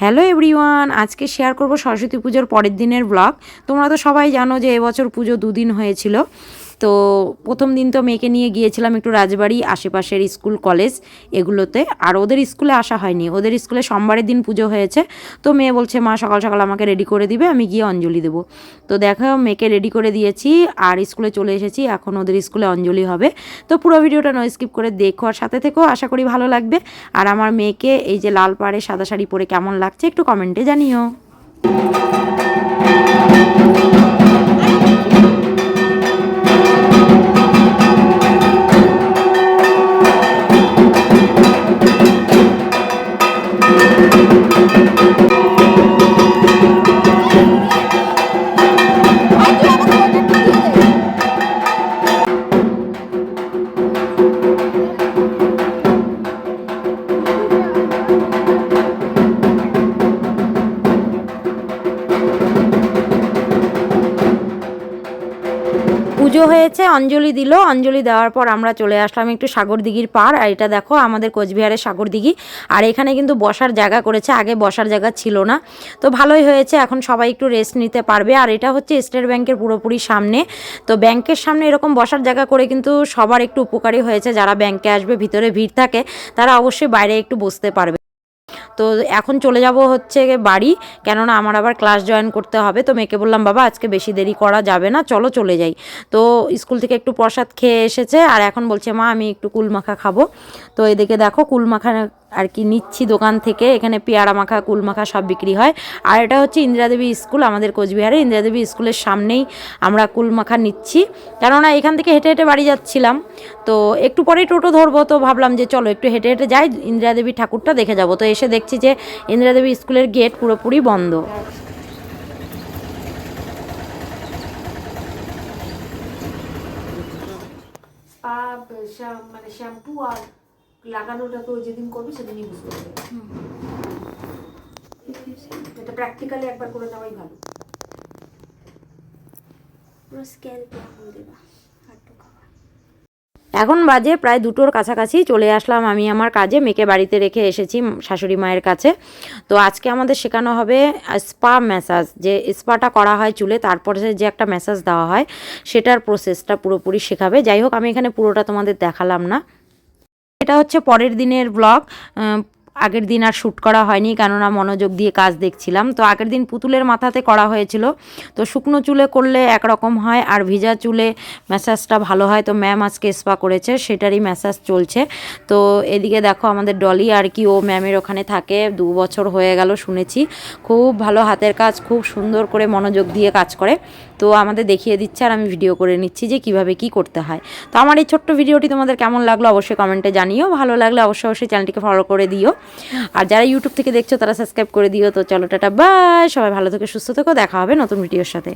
Hello everyone, আজকে share করব সরস্বতী পুজোর পরের দিনের ব্লগ তোমরা তো সবাই জানো যে এবছর পুজো দুদিন হয়েছিল। তো প্রথম দিন তো মেয়েকে নিয়ে গিয়েছিলাম একটু রাজবাড়ি, আশেপাশের স্কুল, কলেজ, এগুলোতে। আর ওদের স্কুলে আসা হয়নি। ওদের স্কুলে সোমবারের দিন পুজো হয়েছে। তো মেয়ে বলছে, মা, সকাল সকাল আমাকে রেডি করে দিবে, আমি গিয়ে অঞ্জলি দেবো। তো দেখো, মেয়েকে রেডি করে দিয়েছি, আর স্কুলে চলে এসেছি। এখন ওদের স্কুলে অঞ্জলি হবে। তো পুরো ভিডিওটা নো স্কিপ করে দেখো আর সাথে থেকেও আশা করি ভালো লাগবে। আর আমার মেয়েকে এই যে লাল পাড়ে সাদা শাড়ি পরে কেমন লাগছে একটু কমেন্টে জানিও। Thank you. পুজো হয়েছে, অঞ্জলি দিল। অঞ্জলি দেওয়ার পর আমরা চলে আসলাম একটু সাগর দিঘির পার আর এটা দেখো, আমাদের কোচবিহারের সাগর দিঘি আর এখানে কিন্তু বসার জায়গা করেছে, আগে বসার জায়গা ছিল না। তো ভালোই হয়েছে, এখন সবাই একটু রেস্ট নিতে পারবে। আর এটা হচ্ছে স্টেট ব্যাংকের পুরোপুরি সামনে। তো ব্যাংকের সামনে এরকম বসার জায়গা করে কিন্তু সবার একটু উপকারী হয়েছে। যারা ব্যাংকে আসবে, ভিতরে ভিড় থাকে, তারা অবশ্যই বাইরে একটু বসতে পারবে। তো এখন চলে যাব হচ্ছে বাড়ি। কেননা আমার আবার ক্লাস জয়েন করতে হবে। তো মেয়েকে বললাম, বাবা, আজকে বেশি দেরি করা যাবে না, চলো চলে যাই। তো স্কুল থেকে একটু প্রসাদ খেয়ে এসেছে। আর এখন বলছে, মা, আমি একটু কুলমাখা খাব। তো এদিকে দেখো কুলমাখা আর কি নিচ্ছি দোকান থেকে, এখানে পেয়ারা মাখা, কুল মাখা সব বিক্রি হয়। আর এটা হচ্ছে ইন্দিরাদেবী স্কুল, আমাদের কোচবিহারে। ইন্দিরাদেবী স্কুলের সামনেই আমরা কুল মাখা নিচ্ছি। কেননা এখান থেকে হেঁটে হেঁটে বাড়ি যাচ্ছিলাম। তো একটু পরেই টোটো ধরবো, তো ভাবলাম যে চলো একটু হেঁটে হেঁটে যাই, ইন্দিরাদেবী ঠাকুরটা দেখে যাব। তো এসে দেখছি যে ইন্দিরাদেবী স্কুলের গেট পুরোপুরি বন্ধ। মানে শ্যাম্পু আর লাগানোটা তো যেদিন করবি সেদিনই বুঝতে পারবে। এটা প্র্যাকটিক্যালি একবার করে নেওয়াই ভালো। পুরো দেবা এখন বাজে প্রায় দুটোর কাছাকাছি চলে আসলাম আমি আমার কাজে মেয়েকে বাড়িতে রেখে এসেছি শাশুড়ি মায়ের কাছে। তো আজকে আমাদের শেখানো হবে স্পা ম্যাসাজ যে স্পাটা করা হয় চুলে তারপরে যে একটা ম্যাসাজ দেওয়া হয় সেটার প্রসেসটা পুরোপুরি শেখাবে। যাই হোক আমি এখানে পুরোটা তোমাদের দেখালাম না। এটা হচ্ছে পরের দিনের ব্লগ আগের দিন আর শ্যুট করা হয়নি, কেননা মনোযোগ দিয়ে কাজ দেখছিলাম। তো আগের দিন পুতুলের মাথাতে করা হয়েছিল। তো শুকনো চুলে করলে একরকম হয়, আর ভিজা চুলে ম্যাসাজটা ভালো হয়। তো ম্যাম আজকে স্পা করেছে, সেটারই ম্যাসাজ চলছে। তো এদিকে দেখো আমাদের ডলি আর কি, ও ম্যামের ওখানে থাকে, দু বছর হয়ে গেল শুনেছি। খুব ভালো হাতের কাজ, খুব সুন্দর করে মনোযোগ দিয়ে কাজ করে। তো আমাদের দেখিয়ে দিচ্ছে আর আমি ভিডিও করে নিচ্ছি যে কীভাবে কি করতে হয়। তো আমার এই ছোট্ট ভিডিওটি তোমাদের কেমন লাগল অবশ্যই কমেন্টে জানিও। ভালো লাগলে অবশ্যই অবশ্যই চ্যানেলটিকে ফলো করে দিও। আর যারা ইউটিউব থেকে দেখছ, তারা সাবস্ক্রাইব করে দিও। তো চলো, টাটা বাই সবাই ভালো থেকে, সুস্থ থেকো। দেখা হবে নতুন ভিডিওর সাথে।